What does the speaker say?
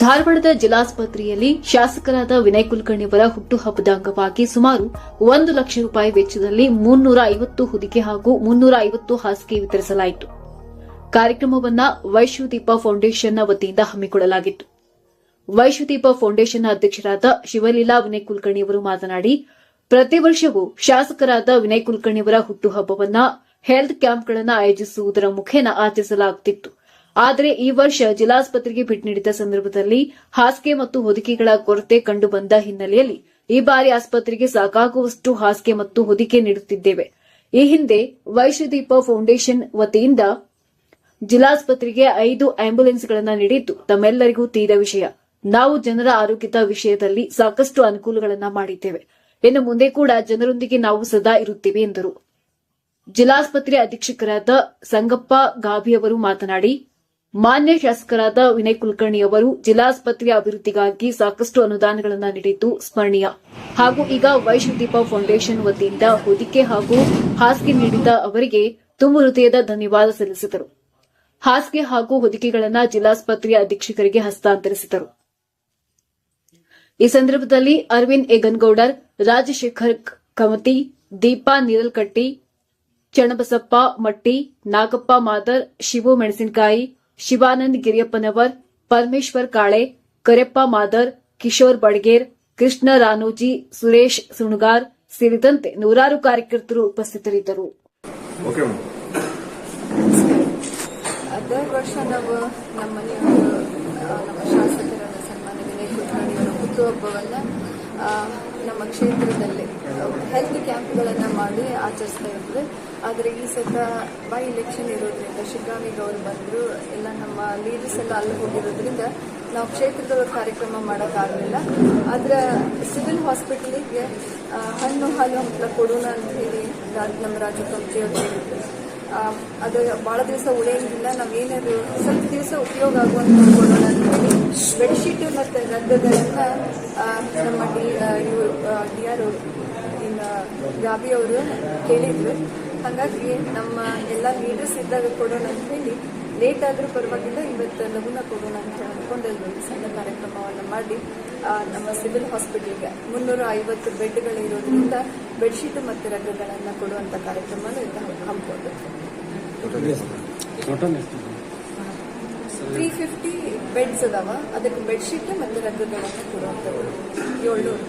ಧಾರವಾಡದ ಜಿಲ್ಲಾಸ್ಪತ್ರೆಯಲ್ಲಿ ಶಾಸಕರಾದ ವಿನಯ್ ಕುಲಕರ್ಣಿಯವರ ಹುಟ್ಟುಹಬ್ಬದ ಅಂಗವಾಗಿ ಸುಮಾರು ಒಂದು ಲಕ್ಷ ರೂಪಾಯಿ ವೆಚ್ಚದಲ್ಲಿ ಮುನ್ನೂರ ಐವತ್ತು ಹೊದಿಕೆ ಹಾಗೂ ಮುನ್ನೂರ ಐವತ್ತು ಹಾಸಿಗೆ ವಿತರಿಸಲಾಯಿತು. ಕಾರ್ಯಕ್ರಮವನ್ನ ವೈಶ್ವದೀಪ ಫೌಂಡೇಶನ್ನ ವತಿಯಿಂದ ಹಮ್ಮಿಕೊಳ್ಳಲಾಗಿತ್ತು. ವೈಶ್ವದೀಪ ಫೌಂಡೇಶನ್ನ ಅಧ್ಯಕ್ಷರಾದ ಶಿವಲೀಲಾ ವಿನಯ್ ಕುಲಕರ್ಣಿಯವರು ಮಾತನಾಡಿ, ಪ್ರತಿ ವರ್ಷವೂ ಶಾಸಕರಾದ ವಿನಯ್ ಕುಲಕರ್ಣಿಯವರ ಹುಟ್ಟುಹಬ್ಬವನ್ನ ಹೆಲ್ತ್ ಕ್ಯಾಂಪ್ಗಳನ್ನು ಆಯೋಜಿಸುವುದರ ಮುಖೇನ ಆಚರಿಸಲಾಗುತ್ತಿತ್ತು. ಆದರೆ ಈ ವರ್ಷ ಜಿಲ್ಲಾಸ್ಪತ್ರೆಗೆ ಭೇಟಿ ನೀಡಿದ ಸಂದರ್ಭದಲ್ಲಿ ಹಾಸಿಗೆ ಮತ್ತು ಹೊದಿಕೆಗಳ ಕೊರತೆ ಕಂಡುಬಂದ ಹಿನ್ನೆಲೆಯಲ್ಲಿ ಈ ಬಾರಿ ಆಸ್ಪತ್ರೆಗೆ ಸಾಕಾಗುವಷ್ಟು ಹಾಸಿಗೆ ಮತ್ತು ಹೊದಿಕೆ ನೀಡುತ್ತಿದ್ದೇವೆ. ಈ ಹಿಂದೆ ವೈಶ್ವದೀಪ ಫೌಂಡೇಶನ್ ವತಿಯಿಂದ ಜಿಲ್ಲಾಸ್ಪತ್ರೆಗೆ ಐದು ಆಂಬ್ಯುಲೆನ್ಸ್ಗಳನ್ನು ನೀಡಿದ್ದು ತಮ್ಮೆಲ್ಲರಿಗೂ ತೀರ ವಿಷಯ. ನಾವು ಜನರ ಆರೋಗ್ಯದ ವಿಷಯದಲ್ಲಿ ಸಾಕಷ್ಟು ಅನುಕೂಲಗಳನ್ನು ಮಾಡಿದ್ದೇವೆ. ಇನ್ನು ಮುಂದೆ ಕೂಡ ಜನರೊಂದಿಗೆ ನಾವು ಸದಾ ಇರುತ್ತೇವೆ ಎಂದರು. ಜಿಲ್ಲಾಸ್ಪತ್ರೆ ಅಧೀಕ್ಷಕರಾದ ಸಂಗಪ್ಪ ಗಾಭಿಯವರು ಮಾತನಾಡಿ ಮಾನ್ಯ ಶಾಸಕರಾದ ವಿನಯ್ ಕುಲಕರ್ಣಿ ಅವರು ಜಿಲ್ಲಾಸ್ಪತ್ರೆಯ ಅಭಿವೃದ್ಧಿಗಾಗಿ ಸಾಕಷ್ಟು ಅನುದಾನಗಳನ್ನು ನೀಡಿದ್ದು ಸ್ಮರಣೀಯ. ಹಾಗೂ ಈಗ ವೈಷ್ಣುದೀಪ ಫೌಂಡೇಶನ್ ವತಿಯಿಂದ ಹೊದಿಕೆ ಹಾಗೂ ಹಾಸಿಗೆ ನೀಡಿದ ಅವರಿಗೆ ತುಂಬು ಹೃದಯದ ಧನ್ಯವಾದ ಸಲ್ಲಿಸಿದರು. ಹಾಸಿಗೆ ಹಾಗೂ ಹೊದಿಕೆಗಳನ್ನು ಜಿಲ್ಲಾಸ್ಪತ್ರೆಯ ಅಧೀಕ್ಷಕರಿಗೆ ಹಸ್ತಾಂತರಿಸಿದರು. ಈ ಸಂದರ್ಭದಲ್ಲಿ ಅರವಿಂದ್ ಏಗನ್ಗೌಡರ್ ರಾಜಶೇಖರ್ ಕಮತಿ, ದೀಪಾ ನೀರಲ್ಕಟ್ಟಿ, ಚಣಬಸಪ್ಪ ಮಟ್ಟಿ, ನಾಗಪ್ಪ ಮಾದರ್, ಶಿವು ಮೆಣಸಿನಕಾಯಿ ಶಿವಾನಂದ್ ಗಿರಿಯಪ್ಪನವರ್ ಪರಮೇಶ್ವರ್ ಕಾಳೆ ಕರೆಪ್ಪ ಮಾದರ್ ಕಿಶೋರ್ ಬಡ್ಗೇರ್ ಕೃಷ್ಣ ರಾನೋಜಿ ಸುರೇಶ್ ಸುಣಗಾರ್ ಸೇರಿದಂತೆ ನೂರಾರು ಕಾರ್ಯಕರ್ತರು ಉಪಸ್ಥಿತರಿದ್ದರು. ವರ್ಷ ನಾವು ನಮ್ಮ ಮನೆಯವರು ನಮ್ಮ ಶಾಸಕರಾದ ಸನ್ಮಾನ್ಯ ವಿನಯ್ ಕುಲಕರ್ಣಿಯವರ ಹುಟ್ಟುಹಬ್ಬವನ್ನು ನಮ್ಮ ಕ್ಷೇತ್ರದಲ್ಲಿ ಹೆಲ್ತ್ ಕ್ಯಾಂಪ್ಗಳನ್ನು ಮಾಡಿ ಆಚರಿಸ್ತಾ ಇದ್ರು ಆದರೆ ಈ ಸತ ಬೈ ಇಲೆಕ್ಷನ್ ಇರೋದ್ರಿಂದ ಶಿಗ್ಗಾಮಿಗೆ ಅವರು ಬಂದರು, ಎಲ್ಲ ನಮ್ಮ ಲೀಡರ್ಸ್ ಎಲ್ಲ ಅಲ್ಲಿ ಹೋಗಿರೋದ್ರಿಂದ ನಾವು ಕ್ಷೇತ್ರದೊಳಗೆ ಕಾರ್ಯಕ್ರಮ ಮಾಡೋಕ್ಕಾಗಲಿಲ್ಲ ಆದರೆ ಸಿವಿಲ್ ಹಾಸ್ಪಿಟಲಿಗೆ ಹಣ್ಣು ಹಾಲು ಹಂಪ್ಲ ಕೊಡೋಣ ಅಂತ ಹೇಳಿ ನಮ್ಮ ರಾಜು ಕಂಪ್ನಿ ಅವರು ಹೇಳಿದ್ರು. ಅದು ಭಾಳ ದಿವಸ ಉಳಿಯಂಗಿಲ್ಲ ನಾವೇನಾದ್ರು ಸ್ವಲ್ಪ ದಿವಸ ಉಪಯೋಗ ಆಗುವಂತ ಕೊಡೋಣ ಅಂತ ಹೇಳಿ ಬೆಡ್ಶೀಟ್ ಮತ್ತು ರಗ್ಗಗಳನ್ನ ನಮ್ಮ ಡಿ ಇವರು ಡಿ ಆರ್ ಗಾಬಿ ಅವರು ಕೇಳಿದ್ರು. ಹಾಗಾಗಿ ನಮ್ಮ ಎಲ್ಲ ಲೀಡರ್ಸ್ ಇದ್ದಾಗ ಕೊಡೋಣ ಅಂತ ಹೇಳಿ ಲೇಟ್ ಆದರೂ ಪರವಾಗಿಲ್ಲ ಇವತ್ತು ಲಘುನ ಕೊಡೋಣ ಅಂತ ಅಂದ್ಕೊಂಡು ಒಂದು ಸಣ್ಣ ಕಾರ್ಯಕ್ರಮವನ್ನು ಮಾಡಿ ನಮ್ಮ ಸಿವಿಲ್ ಹಾಸ್ಪಿಟಲ್ಗೆ ಮುನ್ನೂರ ಐವತ್ತು ಬೆಡ್ಗಳಿರೋದ್ರಿಂದ ಬೆಡ್ಶೀಟ್ ಮತ್ತು ರಗ್ಗಗಳನ್ನು ಕೊಡುವಂಥ ಕಾರ್ಯಕ್ರಮನ ಇವತ್ತು ಹಮ್ಮಿಕೊಂಡು ತ್ರೀ ಫಿಫ್ಟಿ ಬೆಡ್ಸ್ ಅದಾವ. ಅದಕ್ಕೆ ಬೆಡ್ಶೀಟ್ ಮತ್ತು ರಗ್ಗಗಳನ್ನು ಕೊಡುವಂಥದ್ದು ಏಳ್ನೂರು.